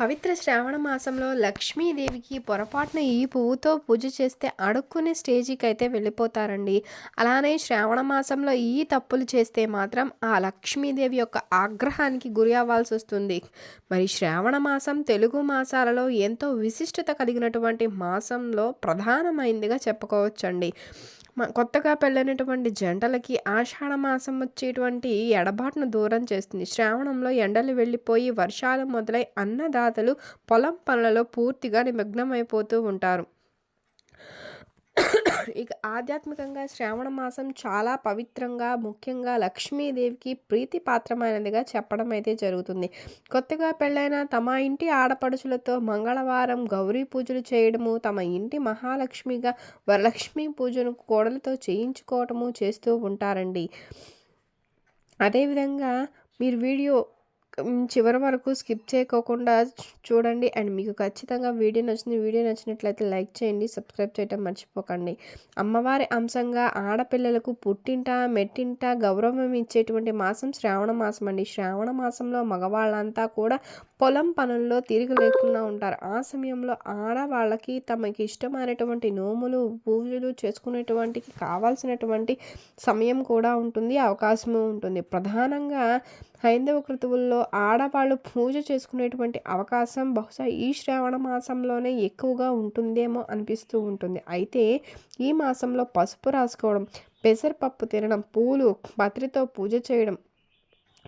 పవిత్ర శ్రావణ మాసంలో లక్ష్మీదేవికి పొరపాటున ఈ పువ్వుతో పూజ చేస్తే అడుక్కునే స్టేజికి అయితే వెళ్ళిపోతారండి. అలానే శ్రావణ మాసంలో ఈ తప్పులు చేస్తే మాత్రం ఆ లక్ష్మీదేవి యొక్క ఆగ్రహానికి గురి అవ్వాల్సి వస్తుంది. మరి శ్రావణ మాసం తెలుగు మాసాలలో ఎంతో విశిష్టత కలిగినటువంటి మాసంలో ప్రధానమైనదిగా చెప్పుకోవచ్చండి. మ- కొత్తగా పెళ్ళైనటువంటి జంటలకి ఆషాఢ మాసం వచ్చేటువంటి ఎడబాటును దూరం చేస్తుంది. శ్రావణంలో ఎండలు వెళ్ళిపోయి వర్షాలు మొదలై అన్నదాతలు పొలం పనులలో పూర్తిగా నిమగ్నమైపోతూ ఉంటారు. ఇక ఆధ్యాత్మికంగా శ్రావణ మాసం చాలా పవిత్రంగా ముఖ్యంగా లక్ష్మీదేవికి ప్రీతిపాత్రమైనదిగా చెప్పడం అయితే జరుగుతుంది. కొత్తగా పెళ్ళైన తమ ఇంటి ఆడపడుచులతో మంగళవారం గౌరీ పూజలు చేయడము తమ ఇంటి మహాలక్ష్మిగా వరలక్ష్మి పూజను కోడలతో చేయించుకోవటము చేస్తూ ఉంటారండి. అదేవిధంగా మీరు వీడియో చివరి వరకు స్కిప్ చేయకోకుండా చూడండి. అండ్ మీకు ఖచ్చితంగా వీడియో నచ్చింది వీడియో నచ్చినట్లయితే లైక్ చేయండి సబ్స్క్రైబ్ చేయటం మర్చిపోకండి. అమ్మవారి అంశంగా ఆడపిల్లలకు పుట్టింట మెట్టింట గౌరవం ఇచ్చేటువంటి మాసం శ్రావణ మాసం అండి. శ్రావణ మాసంలో మగవాళ్ళంతా కూడా పొలం పనుల్లో తిరిగి లేకుండా ఉంటారు. ఆ సమయంలో ఆడవాళ్ళకి తమకి ఇష్టమైనటువంటి నోములు పూజలు చేసుకునేటువంటి కావాల్సినటువంటి సమయం కూడా ఉంటుంది అవకాశము ఉంటుంది. ప్రధానంగా హైందవ కృతువుల్లో ఆడవాళ్ళు పూజ చేసుకునేటువంటి అవకాశం బహుశా ఈ శ్రావణ మాసంలోనే ఎక్కువగా ఉంటుందేమో అనిపిస్తూ ఉంటుంది. అయితే ఈ మాసంలో పసుపు రాసుకోవడం పెసరపప్పు తినడం పూలు పత్రితో పూజ చేయడం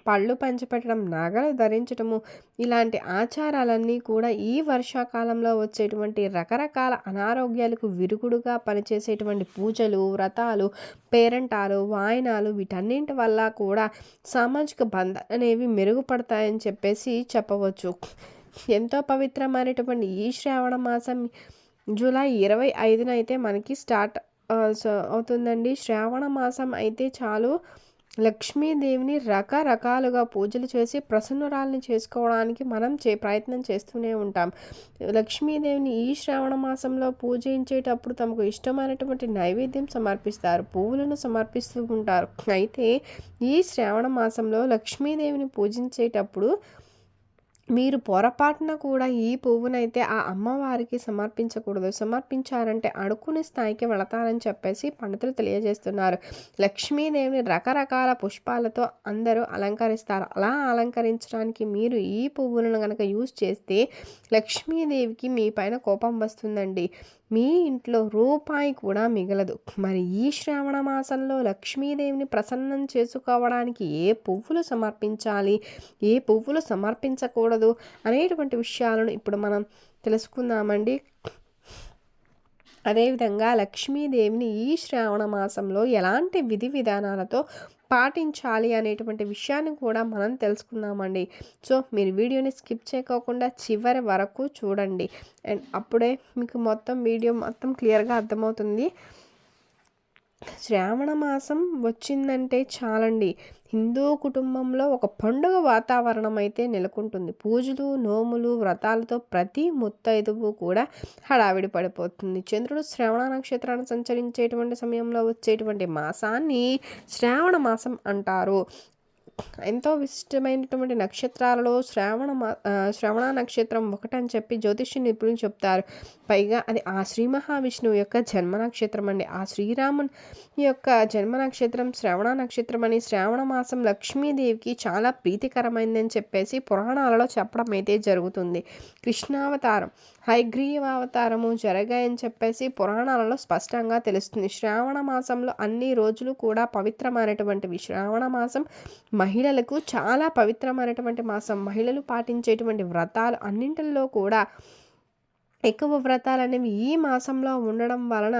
పళ్ళు పంచిపెట్టడం నగలు ధరించడము ఇలాంటి ఆచారాలన్నీ కూడా ఈ వర్షాకాలంలో వచ్చేటువంటి రకరకాల అనారోగ్యాలకు విరుగుడుగా పనిచేసేటువంటి పూజలు వ్రతాలు పేరంటాలు వాయనాలు వీటన్నింటి వల్ల కూడా సామాజిక బంధాలు అనేవి మెరుగుపడతాయని చెప్పేసి చెప్పవచ్చు. ఎంతో పవిత్రమైనటువంటి ఈ శ్రావణ మాసం జూలై ఇరవై ఐదున అయితే మనకి స్టార్ట్ అవుతుందండి. శ్రావణ మాసం అయితే చాలు లక్ష్మీదేవిని రకరకాలుగా పూజలు చేసి ప్రసన్నురాల్ని చేసుకోవడానికి మనం చే ప్రయత్నం చేస్తూనే ఉంటాం. లక్ష్మీదేవిని ఈ శ్రావణ మాసంలో పూజించేటప్పుడు తమకు ఇష్టమైనటువంటి నైవేద్యం సమర్పిస్తారు. పువ్వులను సమర్పిస్తూ ఉంటారు. అయితే ఈ శ్రావణ మాసంలో లక్ష్మీదేవిని పూజించేటప్పుడు మీరు పొరపాటున కూడా ఈ పువ్వునైతే ఆ అమ్మవారికి సమర్పించకూడదు. సమర్పించారంటే అడుక్కునే స్థాయికి వెళతారని చెప్పేసి పండితులు తెలియజేస్తున్నారు. లక్ష్మీదేవిని రకరకాల పుష్పాలతో అందరూ అలంకరిస్తారు. అలా అలంకరించడానికి మీరు ఈ పువ్వులను కనుక యూజ్ చేస్తే లక్ష్మీదేవికి మీ పైన కోపం వస్తుందండి. మీ ఇంట్లో రూపాయి కూడా మిగలదు. మరి ఈ శ్రావణ మాసంలో లక్ష్మీదేవిని ప్రసన్నం చేసుకోవడానికి ఏ పువ్వులు సమర్పించాలి? ఏ పువ్వులు సమర్పించకూడదు? అనేటువంటి విషయాలను ఇప్పుడు మనం తెలుసుకుందామండి. అదేవిధంగా లక్ష్మీదేవిని ఈ శ్రావణ మాసంలో ఎలాంటి విధి విధానాలతో పాటించాలి అనేటువంటి విషయాన్ని కూడా మనం తెలుసుకుందామండి. సో మీరు వీడియోని స్కిప్ చేయకోకుండా చివరి వరకు చూడండి. అండ్ అప్పుడే మీకు మొత్తం వీడియో మొత్తం క్లియర్గా అర్థమవుతుంది. శ్రావణ మాసం వచ్చిందంటే చాలండి. హిందూ కుటుంబంలో ఒక పండుగ వాతావరణం అయితే నెలకొంటుంది. పూజలు నోములు వ్రతాలతో ప్రతి ముత్తైదువు కూడా హడావిడి పడిపోతుంది. చంద్రుడు శ్రవణ నక్షత్రాన్ని సంచరించేటువంటి సమయంలో వచ్చేటువంటి మాసాన్ని శ్రావణ మాసం అంటారు. ఎంతో విశిష్టమైనటువంటి నక్షత్రాలలో శ్రావణ మా శ్రవణ నక్షత్రం ఒకటని చెప్పి జ్యోతిష్య నిపుణులు చెప్తారు. పైగా అది ఆ శ్రీ మహావిష్ణువు యొక్క జన్మ నక్షత్రం అండి. ఆ శ్రీరాముని యొక్క జన్మ నక్షత్రం శ్రవణ నక్షత్రం అని శ్రావణ మాసం లక్ష్మీదేవికి చాలా ప్రీతికరమైందని చెప్పేసి పురాణాలలో చెప్పడం అయితే జరుగుతుంది. కృష్ణావతారం హైగ్రీవావతారము జరగాయని చెప్పేసి పురాణాలలో స్పష్టంగా తెలుస్తుంది. శ్రావణ మాసంలో అన్ని రోజులు కూడా పవిత్రమైనటువంటివి శ్రావణ మాసం మహిళలకు చాలా పవిత్రమైనటువంటి మాసం. మహిళలు పాటించేటువంటి వ్రతాలు అన్నింటిలో కూడా ఎక్కువ వ్రతాలు అనేవి ఈ మాసంలో ఉండడం వలన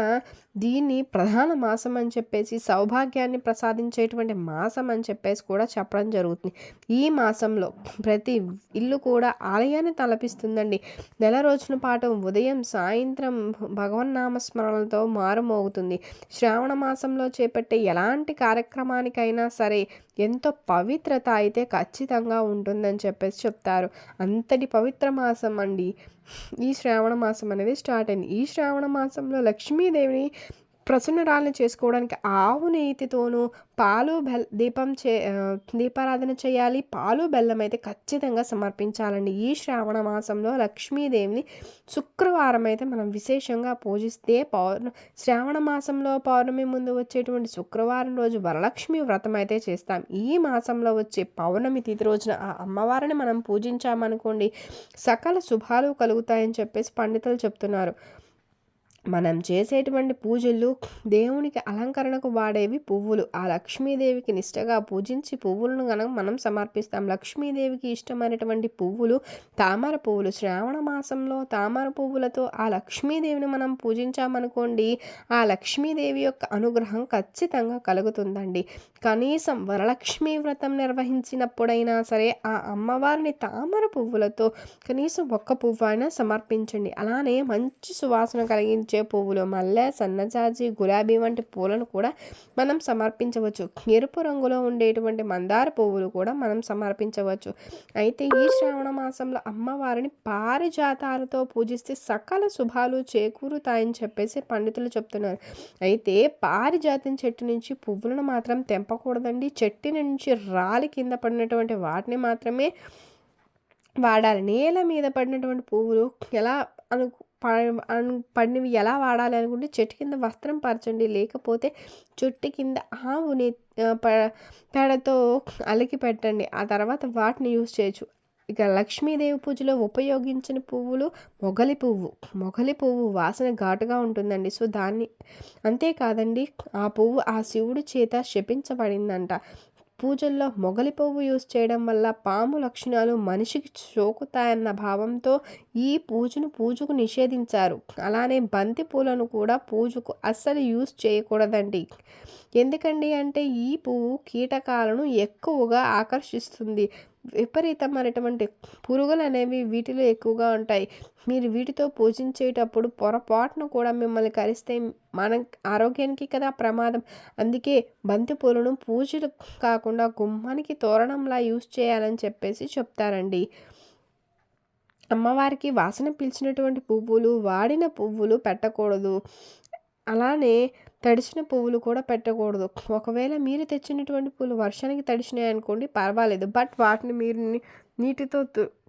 దీన్ని ప్రధాన మాసం అని చెప్పేసి సౌభాగ్యాన్ని ప్రసాదించేటువంటి మాసం అని చెప్పేసి కూడా చెప్పడం జరుగుతుంది. ఈ మాసంలో ప్రతి ఇల్లు కూడా ఆలయాన్ని తలపిస్తుందండి. నెల రోజుల పాటు ఉదయం సాయంత్రం భగవన్నామస్మరణలతో మారుమోగుతుంది. శ్రావణ మాసంలో చేపట్టే ఎలాంటి కార్యక్రమానికైనా సరే ఎంతో పవిత్రత అయితే ఖచ్చితంగా ఉంటుందని చెప్పేసి చెప్తారు. అంతటి పవిత్ర మాసం అండి. ఈ శ్రావణ మాసం అనేది స్టార్ట్ అయింది. ఈ శ్రావణ మాసంలో లక్ష్మీదేవిని ప్రసన్నరాలను చేసుకోవడానికి ఆవు నెయ్యితోనూ పాలు బెల్ దీపం చే దీపారాధన చేయాలి. పాలు బెల్లం అయితే ఖచ్చితంగా సమర్పించాలండి. ఈ శ్రావణ మాసంలో లక్ష్మీదేవిని శుక్రవారం అయితే మనం విశేషంగా పూజిస్తే పౌర్ణ శ్రావణ మాసంలో పౌర్ణమి ముందు వచ్చేటువంటి శుక్రవారం రోజు వరలక్ష్మి వ్రతం అయితే చేస్తాం. ఈ మాసంలో వచ్చే పౌర్ణమి తిథి రోజున ఆ అమ్మవారిని మనం పూజించామనుకోండి సకల శుభాలు కలుగుతాయని చెప్పేసి పండితులు చెప్తున్నారు. మనం చేసేటువంటి పూజలు దేవునికి అలంకరణకు వాడేవి పువ్వులు. ఆ లక్ష్మీదేవికి నిష్టగా పూజించి పువ్వులను కనుక మనం సమర్పిస్తాం. లక్ష్మీదేవికి ఇష్టమైనటువంటి పువ్వులు తామర పువ్వులు. శ్రావణ మాసంలో తామర పువ్వులతో ఆ లక్ష్మీదేవిని మనం పూజించామనుకోండి ఆ లక్ష్మీదేవి యొక్క అనుగ్రహం ఖచ్చితంగా కలుగుతుందండి. కనీసం వరలక్ష్మీ వ్రతం నిర్వహించినప్పుడైనా సరే ఆ అమ్మవారిని తామర పువ్వులతో కనీసం ఒక్క పువ్వు అయినా సమర్పించండి. అలానే మంచి సువాసన కలిగించే పువ్వులు మల్లె సన్నజాజి గులాబీ వంటి పూలను కూడా మనం సమర్పించవచ్చు. ఎరుపు రంగులో ఉండేటువంటి మందార పువ్వులు కూడా మనం సమర్పించవచ్చు. అయితే ఈ శ్రావణ మాసంలో అమ్మవారిని పారిజాతాలతో పూజిస్తే సకల శుభాలు చేకూరుతాయని చెప్పేసి పండితులు చెప్తున్నారు. అయితే పారిజాతం చెట్టు నుంచి పువ్వులను మాత్రం తెంపకూడదండి. చెట్టు నుంచి రాలి కింద పడినటువంటి వాటిని మాత్రమే వాడాలి. నేల మీద పడినటువంటి పువ్వులు ఎలా అను ప- పడినవి ఎలా వాడాలి అనుకుంటే చెట్టు కింద వస్త్రం పరచండి. లేకపోతే చెట్టు కింద ఆవుని ప- పేడతో అలికి పెట్టండి. ఆ తర్వాత వాటిని యూజ్ చేయొచ్చు. ఇక లక్ష్మీదేవి పూజలో ఉపయోగించిన పువ్వులు మొగలి పువ్వు. మొగలి పువ్వు వాసన ఘాటుగా ఉంటుందండి. సో దాన్ని అంతేకాదండి ఆ పువ్వు ఆ శివుడి చేత శపించబడిందంట. పూజల్లో మొగలి పువ్వు యూజ్ చేయడం వల్ల పాము లక్షణాలు మనిషికి సోకుతాయన్న భావంతో ఈ పూజను పూజకు నిషేధించారు. అలానే బంతి పూలను కూడా పూజకు అస్సలు యూజ్ చేయకూడదండి. ఎందుకండి అంటే ఈ పువ్వు కీటకాలను ఎక్కువగా ఆకర్షిస్తుంది. విపరీతమైనటువంటి పురుగులు అనేవి వీటిలో ఎక్కువగా ఉంటాయి. మీరు వీటితో పూజించేటప్పుడు పొరపాటును కూడా మిమ్మల్ని కరిస్తే మన ఆరోగ్యానికి కదా ప్రమాదం. అందుకే బంతి పూలను పూజలు కాకుండా గుమ్మానికి తోరణంలా యూజ్ చేయాలని చెప్పేసి చెప్తారండి. అమ్మవారికి వాసన పీల్చినటువంటి పువ్వులు వాడిన పువ్వులు పెట్టకూడదు. అలానే తడిచిన పువ్వులు కూడా పెట్టకూడదు. ఒకవేళ మీరు తెచ్చినటువంటి పూలు వర్షానికి తడిచినాయి అనుకోండి పర్వాలేదు. బట్ వాటిని మీరు నీటితో తు-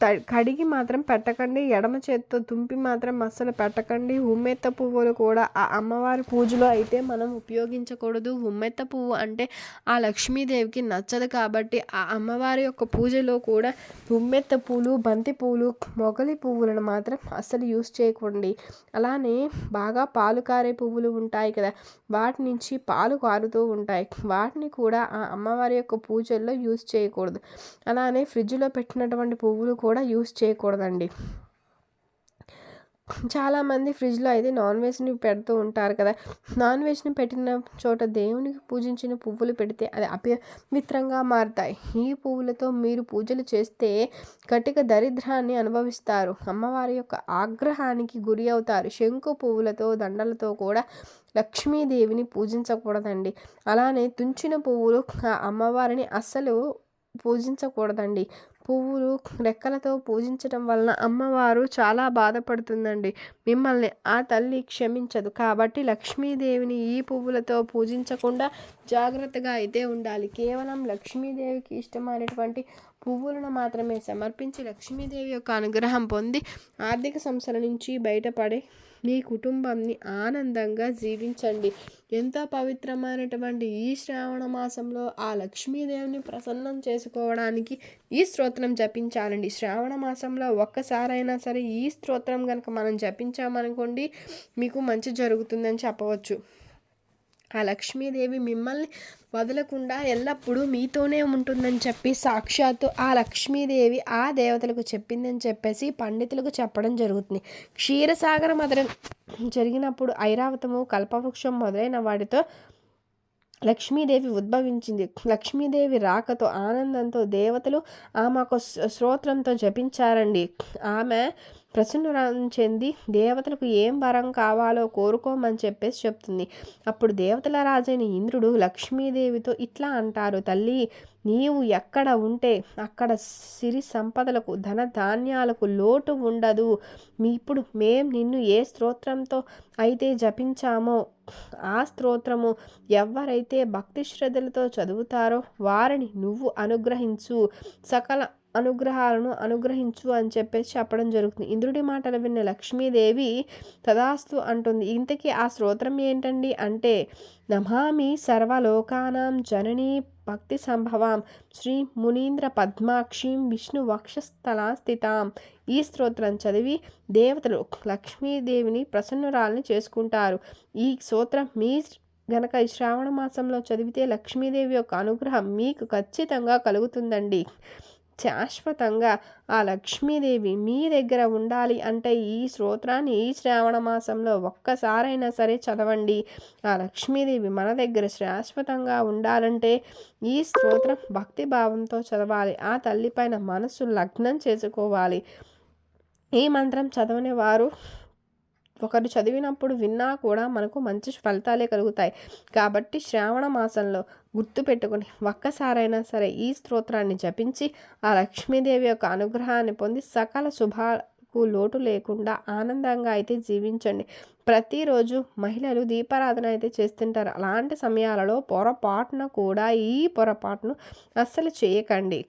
కడిగి మాత్రం పెట్టకండి. ఎడమ చేత్తో తుంపి మాత్రం అస్సలు పెట్టకండి. ఉమ్మెత్త పువ్వులు కూడా ఆ అమ్మవారి పూజలో అయితే మనం ఉపయోగించకూడదు. ఉమ్మెత్త పువ్వు అంటే ఆ లక్ష్మీదేవికి నచ్చదు కాబట్టి ఆ అమ్మవారి యొక్క పూజలో కూడా ఉమ్మెత్త పూలు బంతి పూలు మొగలి పువ్వులను మాత్రం అస్సలు యూస్ చేయకండి. అలానే బాగా పాలు కారే పువ్వులు ఉంటాయి కదా వాటి నుంచి పాలు కారుతూ ఉంటాయి. వాటిని కూడా ఆ అమ్మవారి యొక్క పూజల్లో యూస్ చేయకూడదు. అలానే ఫ్రిడ్జ్లో పెట్టినటువంటి పువ్వులు కూడా యూస్ చేయకూడదండి. చాలామంది ఫ్రిడ్జ్లో అయితే నాన్ వెజ్ని పెడుతూ ఉంటారు కదా. నాన్ వెజ్ని పెట్టిన చోట దేవునికి పూజించిన పువ్వులు పెడితే అది అపవిత్రంగా మారుతాయి. ఈ పువ్వులతో మీరు పూజలు చేస్తే కటిక దరిద్రాన్ని అనుభవిస్తారు. అమ్మవారి యొక్క ఆగ్రహానికి గురి అవుతారు. శంకు పువ్వులతో దండలతో కూడా లక్ష్మీదేవిని పూజించకూడదండి. అలానే తుంచిన పువ్వులు అమ్మవారిని అస్సలు పూజించకూడదండి. పువ్వులు రెక్కలతో పూజించడం వలన అమ్మవారు చాలా బాధపడుతుందండి. మిమ్మల్ని ఆ తల్లి క్షమించదు. కాబట్టి లక్ష్మీదేవిని ఈ పువ్వులతో పూజించకుండా జాగ్రత్తగా అయితే ఉండాలి. కేవలం లక్ష్మీదేవికి ఇష్టమైనటువంటి పువ్వులను మాత్రమే సమర్పించి లక్ష్మీదేవి యొక్క అనుగ్రహం పొంది ఆర్థిక సంస్థల నుంచి బయటపడి మీ కుటుంబాన్ని ఆనందంగా జీవించండి. ఎంతో పవిత్రమైనటువంటి ఈ శ్రావణ మాసంలో ఆ లక్ష్మీదేవిని ప్రసన్నం చేసుకోవడానికి ఈ స్తోత్రం జపించాలండి. శ్రావణ మాసంలో ఒక్కసారైనా సరే ఈ స్తోత్రం కనుక మనం జపించామనుకోండి మీకు మంచి జరుగుతుందని చెప్పవచ్చు. ఆ లక్ష్మీదేవి మిమ్మల్ని వదలకుండా ఎల్లప్పుడూ మీతోనే ఉంటుందని చెప్పి సాక్షాత్తు ఆ లక్ష్మీదేవి ఆ దేవతలకు చెప్పిందని చెప్పేసి పండితులకు చెప్పడం జరుగుతుంది. క్షీరసాగర మదనం జరిగినప్పుడు ఐరావతము కల్పవృక్షం మొదలైన వాటితో లక్ష్మీదేవి ఉద్భవించింది. లక్ష్మీదేవి రాకతో ఆనందంతో దేవతలు ఆమెకు ఒక స్తోత్రంతో జపించారండి. ఆమె ప్రసన్నురం చెంది దేవతలకు ఏం వరం కావాలో కోరుకోమని చెప్పేసి చెప్తుంది. అప్పుడు దేవతల రాజైన ఇంద్రుడు లక్ష్మీదేవితో ఇట్లా అంటారు తల్లి నీవు ఎక్కడ ఉంటే అక్కడ సిరి సంపదలకు ధన ధాన్యాలకు లోటు ఉండదు. మీ ఇప్పుడు మేం నిన్ను ఏ స్తోత్రంతో అయితే జపించామో ఆ స్తోత్రము ఎవరైతే భక్తి శ్రద్ధలతో చదువుతారో వారిని నువ్వు అనుగ్రహించు. సకల అనుగ్రహాలను అనుగ్రహించు అని చెప్పేసి చెప్పడం జరుగుతుంది. ఇంద్రుడి మాటలు విన్న లక్ష్మీదేవి తదాస్తు అంటుంది. ఇంతకీ ఆ స్తోత్రం ఏంటండి? అంటే నమామి సర్వలోకానాం జననీ భక్తి సంభవాం శ్రీ మునీంద్ర పద్మాక్షిం విష్ణు వక్షస్థలా స్థితాం. ఈ స్తోత్రం చదివి దేవతలు లక్ష్మీదేవిని ప్రసన్నురాలని చేసుకుంటారు. ఈ స్తోత్రం మీ గనక ఈ శ్రావణ మాసంలో చదివితే లక్ష్మీదేవి యొక్క అనుగ్రహం మీకు ఖచ్చితంగా కలుగుతుందండి. శాశ్వతంగా ఆ లక్ష్మీదేవి మీ దగ్గర ఉండాలి అంటే ఈ స్తోత్రాన్ని ఈ శ్రావణ మాసంలో ఒక్కసారైనా సరే చదవండి. ఆ లక్ష్మీదేవి మన దగ్గర శాశ్వతంగా ఉండాలంటే ఈ స్తోత్రం భక్తి భావంతో చదవాలి. ఆ తల్లిపైన మనసు లగ్నం చేసుకోవాలి. ఈ మంత్రం చదవని వారు ఒకరు చదివినప్పుడు విన్నా కూడా మనకు మంచి ఫలితాలే కలుగుతాయి. కాబట్టి శ్రావణ మాసంలో గుర్తు పెట్టుకుని ఒక్కసారైనా సరే ఈ స్తోత్రాన్ని జపించి ఆ లక్ష్మీదేవి యొక్క అనుగ్రహాన్ని పొంది సకల శుభాలకు లోటు లేకుండా ఆనందంగా అయితే జీవించండి. ప్రతిరోజు మహిళలు దీపారాధన అయితే చేస్తుంటారు. అలాంటి సమయాలలో పొరపాటున కూడా ఈ పొరపాటును అస్సలు చేయకండి.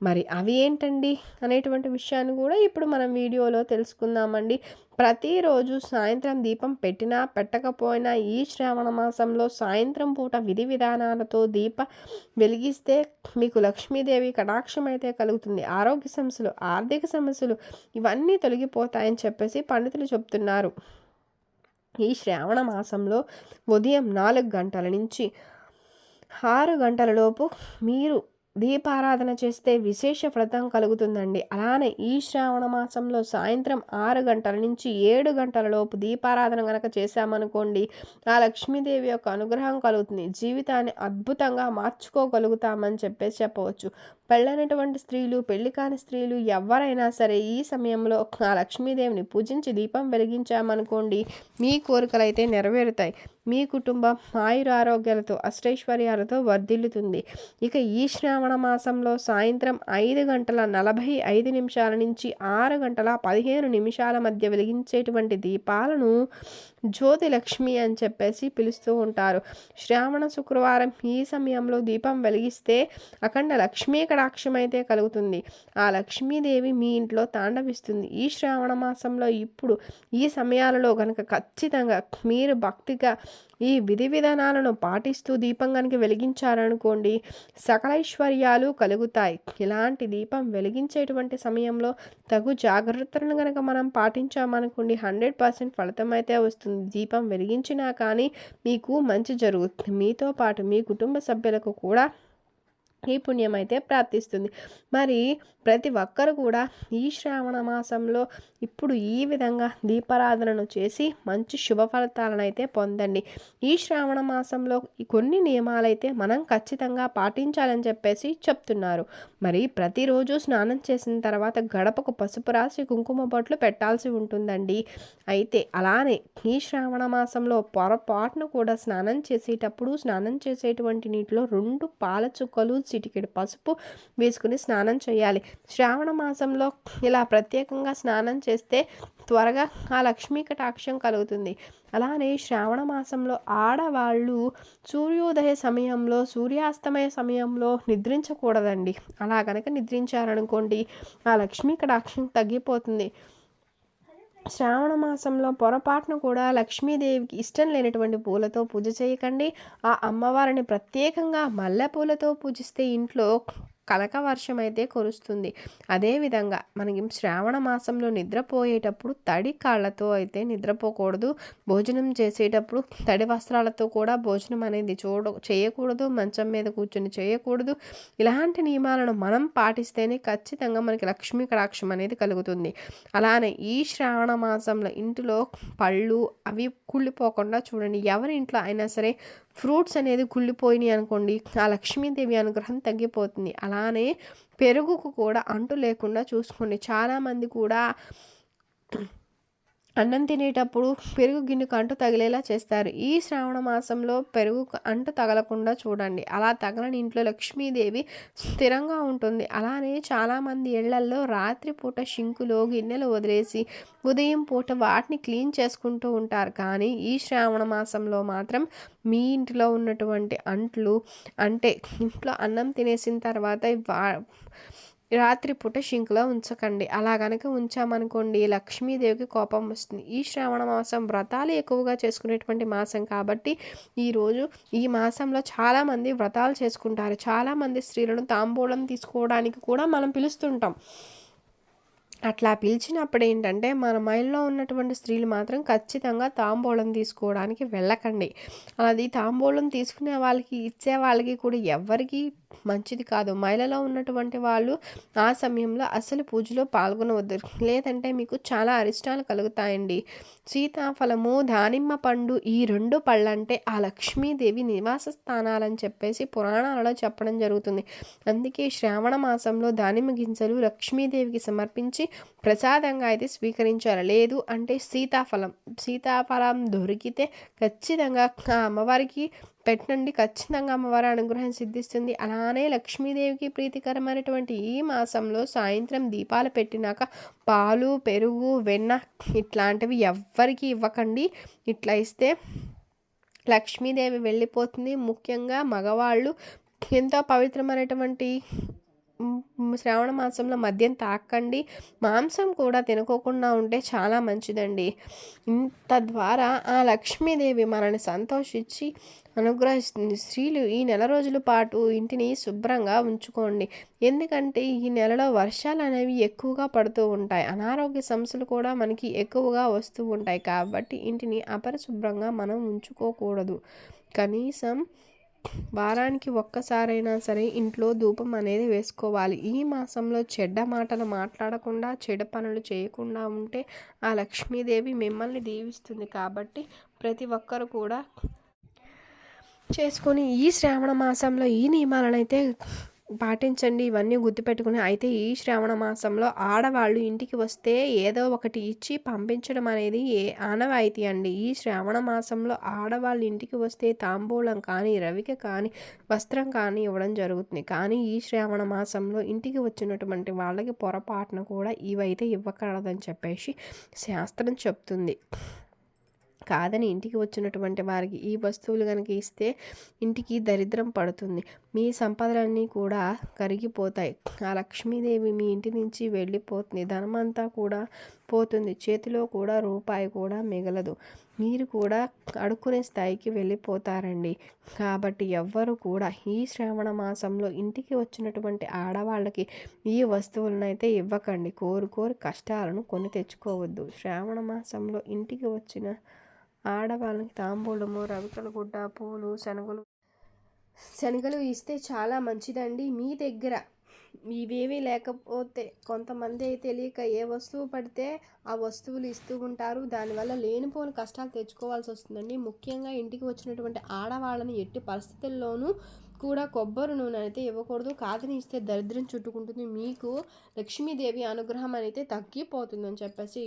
మరి అవి ఏంటండి అనేటువంటి విషయాన్ని కూడా ఇప్పుడు మనం వీడియోలో తెలుసుకుందామండి. ప్రతిరోజు సాయంత్రం దీపం పెట్టినా పెట్టకపోయినా ఈ శ్రావణ మాసంలో సాయంత్రం పూట విధి విధానాలతో దీప వెలిగిస్తే మీకు లక్ష్మీదేవి కటాక్షం అయితే కలుగుతుంది. ఆరోగ్య సమస్యలు ఆర్థిక సమస్యలు ఇవన్నీ తొలగిపోతాయని చెప్పేసి పండితులు చెప్తున్నారు. ఈ శ్రావణ మాసంలో ఉదయం నాలుగు గంటల నుంచి ఆరు గంటలలోపు మీరు దీపారాధన చేస్తే విశేష ఫలితం కలుగుతుందండి. అలానే ఈ శ్రావణ మాసంలో సాయంత్రం ఆరు గంటల నుంచి ఏడు గంటల లోపు దీపారాధన కనుక చేశామనుకోండి ఆ లక్ష్మీదేవి యొక్క అనుగ్రహం కలుగుతుంది. జీవితాన్ని అద్భుతంగా మార్చుకోగలుగుతామని చెప్పేసి చెప్పవచ్చు. పెళ్ళైనటువంటి స్త్రీలు పెళ్ళి కాని స్త్రీలు ఎవరైనా సరే ఈ సమయంలో ఆ లక్ష్మీదేవిని పూజించి దీపం వెలిగించామనుకోండి మీ కోరికలు అయితే నెరవేరుతాయి. మీ కుటుంబం ఆయుర ఆరోగ్యాలతో అష్టైశ్వర్యాలతో వర్ధిల్లుతుంది. ఇక ఈ శ్రావణ మాసంలో సాయంత్రం ఐదు గంటల నలభై ఐదు నిమిషాల నుంచి ఆరు గంటల పదిహేను నిమిషాల మధ్య వెలిగించేటువంటి దీపాలను జ్యోతి లక్ష్మి అని చెప్పేసి పిలుస్తూ ఉంటారు. శ్రావణ శుక్రవారం ఈ సమయంలో దీపం వెలిగిస్తే అఖండ లక్ష్మీ కటాక్షం అయితే కలుగుతుంది. ఆ లక్ష్మీదేవి మీ ఇంట్లో తాండవిస్తుంది. ఈ శ్రావణ మాసంలో ఇప్పుడు ఈ సమయాలలో కనుక ఖచ్చితంగా మీరు భక్తిగా ఈ విధి విధానాలను పాటిస్తూ దీపం కనుక వెలిగించారనుకోండి సకలైశ్వర్యాలు కలుగుతాయి. ఇలాంటి దీపం వెలిగించేటువంటి సమయంలో తగు జాగ్రత్తలను కనుక మనం పాటించామనుకోండి హండ్రెడ్ పర్సెంట్ ఫలితం అయితే వస్తుంది. దీపం వెలిగించినా కానీ మీకు మంచి జరుగుతుంది. మీతో పాటు మీ కుటుంబ సభ్యులకు కూడా ఈ పుణ్యం అయితే ప్రాప్తిస్తుంది. మరి ప్రతి ఒక్కరు కూడా ఈ శ్రావణ మాసంలో ఇప్పుడు ఈ విధంగా దీపారాధనను చేసి మంచి శుభ ఫలితాలను అయితే పొందండి. ఈ శ్రావణ మాసంలో కొన్ని నియమాలైతే మనం ఖచ్చితంగా పాటించాలని చెప్పేసి చెప్తున్నారు. మరి ప్రతిరోజు స్నానం చేసిన తర్వాత గడపకు పసుపు రాసి కుంకుమ బొట్లు పెట్టాల్సి ఉంటుందండి. అయితే అలానే ఈ శ్రావణ మాసంలో పొరపాటును కూడా స్నానం చేసేటప్పుడు స్నానం చేసేటువంటి నీటిలో రెండు పాల చుక్కలు చిటికెడు పసుపు వేసుకుని స్నానం చేయాలి. శ్రావణ మాసంలో ఇలా ప్రత్యేకంగా స్నానం చేస్తే త్వరగా ఆ లక్ష్మీ కటాక్షం కలుగుతుంది. అలానే శ్రావణ మాసంలో ఆడవాళ్ళు సూర్యోదయ సమయంలో సూర్యాస్తమయ సమయంలో నిద్రించకూడదండి. అలా కనుక నిద్రించారనుకోండి ఆ లక్ష్మీ కటాక్షం తగ్గిపోతుంది. శ్రావణ మాసంలో పొరపాటును కూడా లక్ష్మీదేవికి ఇష్టం లేనటువంటి పూలతో పూజ చేయకండి. ఆ అమ్మవారిని ప్రత్యేకంగా మల్లె పూలతో పూజిస్తే ఇంట్లో కనక వర్షం అయితే కురుస్తుంది. అదేవిధంగా మనకి శ్రావణ మాసంలో నిద్రపోయేటప్పుడు తడి కాళ్ళతో అయితే నిద్రపోకూడదు. భోజనం చేసేటప్పుడు తడి వస్త్రాలతో కూడా భోజనం అనేది చూడ చేయకూడదు. మంచం మీద కూర్చొని చేయకూడదు. ఇలాంటి నియమాలను మనం పాటిస్తేనే ఖచ్చితంగా మనకి లక్ష్మీ కటాక్షం అనేది కలుగుతుంది. అలానే ఈ శ్రావణ మాసంలో ఇంటిలో పళ్ళు అవి కుళ్ళిపోకుండా చూడండి. ఎవరి ఇంట్లో అయినా సరే ఫ్రూట్స్ అనేది కుళ్ళిపోయినాయి అనుకోండి ఆ లక్ష్మీదేవి అనుగ్రహం తగ్గిపోతుంది. అలా అలానే పెరుగుకు కూడా అంటు లేకుండా చూసుకోండి చాలామంది కూడా అన్నం తినేటప్పుడు పెరుగు గిన్నెకు అంటు తగిలేలా చేస్తారు. ఈ శ్రావణ మాసంలో పెరుగు అంటు తగలకుండా చూడండి. అలా తగలని ఇంట్లో లక్ష్మీదేవి స్థిరంగా ఉంటుంది. అలానే చాలామంది ఇళ్ళల్లో రాత్రిపూట షింకులో గిన్నెలు వదిలేసి ఉదయం పూట వాటిని క్లీన్ చేసుకుంటూ ఉంటారు. కానీ ఈ శ్రావణ మాసంలో మాత్రం మీ ఇంటిలో ఉన్నటువంటి అంట్లు అంటే ఇంట్లో అన్నం తినేసిన తర్వాత రాత్రిపూట షింక్లో ఉంచకండి. అలా కనుక ఉంచామనుకోండి లక్ష్మీదేవికి కోపం వస్తుంది. ఈ శ్రావణ మాసం వ్రతాలు ఎక్కువగా చేసుకునేటువంటి మాసం కాబట్టి ఈరోజు ఈ మాసంలో చాలామంది వ్రతాలు చేసుకుంటారు. చాలామంది స్త్రీలను తాంబూలం తీసుకోవడానికి కూడా మనం పిలుస్తుంటాం. అట్లా పిలిచినప్పుడు ఏంటంటే మన మైండ్లో ఉన్నటువంటి స్త్రీలు మాత్రం ఖచ్చితంగా తాంబూలం తీసుకోవడానికి వెళ్ళకండి. అది తాంబూలం తీసుకునే వాళ్ళకి ఇచ్చే వాళ్ళకి కూడా ఎవరికి మంచిది కాదు. మైలలో ఉన్నటువంటి వాళ్ళు ఆ సమయంలో అసలు పూజలో పాల్గొనవద్దు. లేదంటే మీకు చాలా అరిష్టాలు కలుగుతాయండి. సీతాఫలము దానిమ్మ పండు ఈ రెండు పళ్ళంటే ఆ లక్ష్మీదేవి నివాస స్థానాలని చెప్పేసి పురాణాలలో చెప్పడం జరుగుతుంది. అందుకే శ్రావణ మాసంలో దానిమ్మ గింజలు లక్ష్మీదేవికి సమర్పించి ప్రసాదంగా అయితే స్వీకరించాలి. లేదు అంటే సీతాఫలం. సీతాఫలం దొరికితే ఖచ్చితంగా ఆ అమ్మవారికి పెట్టండి ఖచ్చితంగా అమ్మవారి అనుగ్రహం సిద్ధిస్తుంది. అలానే లక్ష్మీదేవికి ప్రీతికరమైనటువంటి ఈ మాసంలో సాయంత్రం దీపాలు పెట్టినాక పాలు పెరుగు వెన్న ఇట్లాంటివి ఎవ్వరికి ఇవ్వకండి. ఇట్లా ఇస్తే లక్ష్మీదేవి వెళ్ళిపోతుంది. ముఖ్యంగా మగవాళ్ళు ఎంతో పవిత్రమైనటువంటి శ్రావణ మాసంలో మద్యం తాకండి. మాంసం కూడా తినుకోకుండా ఉంటే చాలా మంచిదండి. తద్వారా ఆ లక్ష్మీదేవి మనల్ని సంతోషించి అనుగ్రహిస్తుంది. స్త్రీలు ఈ నెల రోజుల పాటు ఇంటిని శుభ్రంగా ఉంచుకోండి. ఎందుకంటే ఈ నెలలో వర్షాలు అనేవి ఎక్కువగా పడుతూ ఉంటాయి. అనారోగ్య సమస్యలు కూడా మనకి ఎక్కువగా వస్తూ ఉంటాయి. కాబట్టి ఇంటిని అపరిశుభ్రంగా మనం ఉంచుకోకూడదు. కనీసం వారానికి ఒక్కసారైనా సరే ఇంట్లో ధూపం అనేది వేసుకోవాలి. ఈ మాసంలో చెడ్డ మాటలు మాట్లాడకుండా చెడు పనులు చేయకుండా ఉంటే ఆ లక్ష్మీదేవి మిమ్మల్ని దీవిస్తుంది కాబట్టి ప్రతి ఒక్కరు కూడా చేసుకొని ఈ శ్రావణ మాసంలో ఈ నియమాలను అయితే పాటించండి. ఇవన్నీ గుర్తుపెట్టుకుని అయితే ఈ శ్రావణ మాసంలో ఆడవాళ్ళు ఇంటికి వస్తే ఏదో ఒకటి ఇచ్చి పంపించడం అనేది ఏ ఆనవాయితీ అండి. ఈ శ్రావణ మాసంలో ఆడవాళ్ళు ఇంటికి వస్తే తాంబూలం కానీ రవిక కానీ వస్త్రం కానీ ఇవ్వడం జరుగుతుంది. కానీ ఈ శ్రావణ మాసంలో ఇంటికి వచ్చినటువంటి వాళ్ళకి పొరపాటున కూడా ఇవైతే ఇవ్వకూడదని చెప్పేసి శాస్త్రం చెప్తుంది. కాదని ఇంటికి వచ్చినటువంటి వారికి ఈ వస్తువులు కనుక ఇస్తే ఇంటికి దరిద్రం పడుతుంది. మీ సంపదలన్నీ కూడా కరిగిపోతాయి. ఆ లక్ష్మీదేవి మీ ఇంటి నుంచి వెళ్ళిపోతుంది. ధనమంతా కూడా పోతుంది. చేతిలో కూడా రూపాయి కూడా మిగలదు. మీరు కూడా అడుక్కునే స్థాయికి వెళ్ళిపోతారండి. కాబట్టి ఎవ్వరు కూడా ఈ శ్రావణ మాసంలో ఇంటికి వచ్చినటువంటి ఆడవాళ్ళకి ఈ వస్తువులనైతే ఇవ్వకండి. కోరుకోరు కష్టాలను కొని తెచ్చుకోవద్దు. శ్రావణ మాసంలో ఇంటికి వచ్చిన ఆడవాళ్ళకి తాంబూలము రవికల గుడ్డ పూలు శనగలు. శనగలు ఇస్తే చాలా మంచిదండి. మీ దగ్గర ఇవేవి లేకపోతే కొంతమంది తెలియక ఏ వస్తువు పడితే ఆ వస్తువులు ఇస్తూ ఉంటారు. దానివల్ల లేనిపోని కష్టాలు తెచ్చుకోవాల్సి వస్తుందండి. ముఖ్యంగా ఇంటికి వచ్చినటువంటి ఆడవాళ్ళని ఎట్టి పరిస్థితుల్లోనూ కూడా కొబ్బరి నూనె అయితే ఇవ్వకూడదు. కాదని ఇస్తే దరిద్రం చుట్టుకుంటుంది. మీకు లక్ష్మీదేవి అనుగ్రహం అయితే తగ్గిపోతుందని చెప్పేసి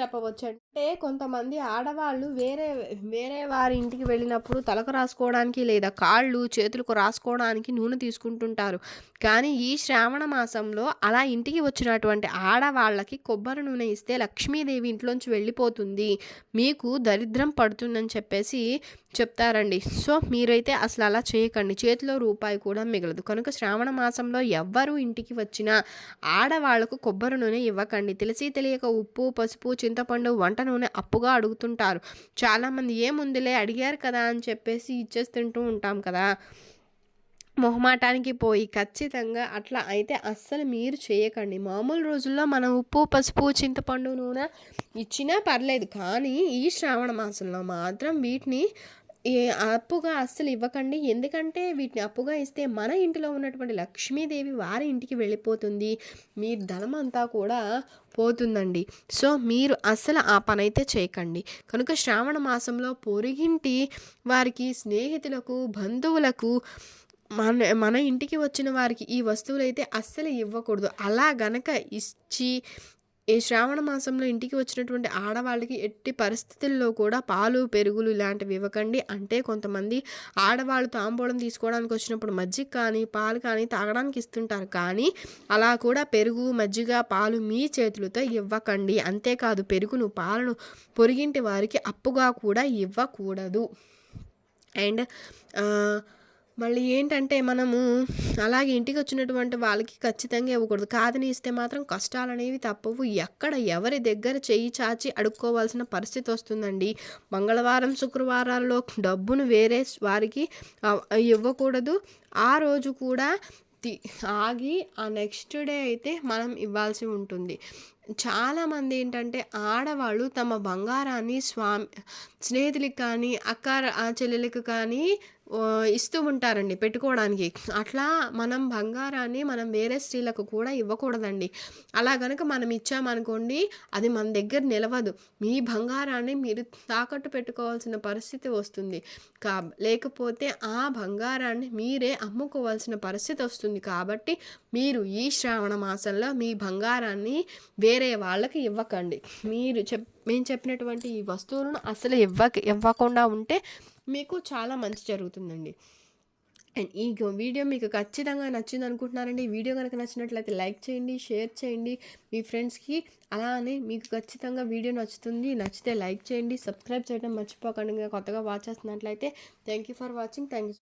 చెప్పవచ్చు. అంటే కొంతమంది ఆడవాళ్ళు వేరే వేరే వారి ఇంటికి వెళ్ళినప్పుడు తలకు రాసుకోవడానికి లేదా కాళ్ళు చేతులకు రాసుకోవడానికి నూనె తీసుకుంటుంటారు. కానీ ఈ శ్రావణ మాసంలో అలా ఇంటికి వచ్చినటువంటి ఆడవాళ్ళకి కొబ్బరి నూనె ఇస్తే లక్ష్మీదేవి ఇంట్లోంచి వెళ్ళిపోతుంది. మీకు దరిద్రం పడుతుందని చెప్పేసి చెప్తారండి. సో మీరైతే అసలు అలా చేయకండి. చేతిలో రూపాయి కూడా మిగలదు. కనుక శ్రావణ మాసంలో ఎవ్వరు ఇంటికి వచ్చినా ఆడవాళ్ళకు కొబ్బరి నూనె ఇవ్వకండి. తెలిసి తెలియక ఉప్పు పసుపు చింతపండు వంట నూనె అప్పుగా అడుగుతుంటారు. చాలామంది ఏముందిలే అడిగారు కదా అని చెప్పేసి ఇచ్చేస్తుంటూ ఉంటాం కదా. మొహమాటానికి పోయి ఖచ్చితంగా అట్లా అయితే అస్సలు మీరు చేయకండి. మామూలు రోజుల్లో మనం ఉప్పు పసుపు చింతపండు నూనె ఇచ్చినా పర్లేదు కానీ ఈ శ్రావణ మాసంలో మాత్రం వీటిని అప్పుగా అస్సలు ఇవ్వకండి. ఎందుకంటే వీటిని అప్పుగా ఇస్తే మన ఇంటిలో ఉన్నటువంటి లక్ష్మీదేవి వారి ఇంటికి వెళ్ళిపోతుంది. మీ ధనం అంతా కూడా పోతుందండి. సో మీరు అస్సలు ఆ పని అయితే చేయకండి. కనుక శ్రావణ మాసంలో పొరిగింటి వారికి స్నేహితులకు బంధువులకు మన మన ఇంటికి వచ్చిన వారికి ఈ వస్తువులు అయితే అస్సలు ఇవ్వకూడదు. అలా గనక ఇచ్చి ఈ శ్రావణ మాసంలో ఇంటికి వచ్చినటువంటి ఆడవాళ్ళకి ఎట్టి పరిస్థితుల్లో కూడా పాలు పెరుగులు ఇలాంటివి ఇవ్వకండి. అంటే కొంతమంది ఆడవాళ్ళు తాంబూలం తీసుకోవడానికి వచ్చినప్పుడు మజ్జిగ కానీ పాలు కానీ తాగడానికి ఇస్తుంటారు. కానీ అలా కూడా పెరుగు మజ్జిగ పాలు మీ చేతులతో ఇవ్వకండి. అంతేకాదు పెరుగును పాలను పొరిగింటి వారికి అప్పుగా కూడా ఇవ్వకూడదు. అండ్ మళ్ళీ ఏంటంటే మనము అలాగే ఇంటికి వచ్చినటువంటి వాళ్ళకి ఖచ్చితంగా ఇవ్వకూడదు. కాదని ఇస్తే మాత్రం కష్టాలు అనేవి తప్పవు. ఎక్కడ ఎవరి దగ్గర చెయ్యి చాచి అడుక్కోవాల్సిన పరిస్థితి వస్తుందండి. మంగళవారం శుక్రవారాల్లో డబ్బును వేరే వారికి ఇవ్వకూడదు. ఆ రోజు కూడా తి- ఆగి ఆ నెక్స్ట్ డే అయితే మనం ఇవ్వాల్సి ఉంటుంది. చాలామంది ఏంటంటే ఆడవాళ్ళు తమ బంగారాన్ని స్వామి స్నేహితులకి కానీ అక్క ఆ చెల్లెలకు కానీ ఇస్తూ ఉంటారండి పెట్టుకోవడానికి. అట్లా మనం బంగారాన్ని మనం వేరే స్త్రీలకు కూడా ఇవ్వకూడదండి. అలా కనుక మనం ఇచ్చామనుకోండి అది మన దగ్గర నిలవదు. మీ బంగారాన్ని మీరు తాకట్టు పెట్టుకోవాల్సిన పరిస్థితి వస్తుంది. కా లేకపోతే ఆ బంగారాన్ని మీరే అమ్ముకోవాల్సిన పరిస్థితి వస్తుంది. కాబట్టి మీరు ఈ శ్రావణ మాసంలో మీ బంగారాన్ని వేరే వాళ్ళకి ఇవ్వకండి. మీరు చెప్ మేము చెప్పినటువంటి ఈ వస్తువులను అసలు ఇవ్వక ఇవ్వకుండా ఉంటే మీకు చాలా మంచి జరుగుతుందండి. అండ్ ఈ వీడియో మీకు ఖచ్చితంగా నచ్చింది అనుకుంటున్నారండి. ఈ వీడియో కనుక నచ్చినట్లయితే లైక్ చేయండి షేర్ చేయండి. మీ ఫ్రెండ్స్కి అలానే మీకు ఖచ్చితంగా వీడియో నచ్చుతుంది. నచ్చితే లైక్ చేయండి సబ్స్క్రైబ్ చేయడం మర్చిపోకండి. కొత్తగా వాచ్ చేస్తున్నట్లయితే thank you for watching. Thank you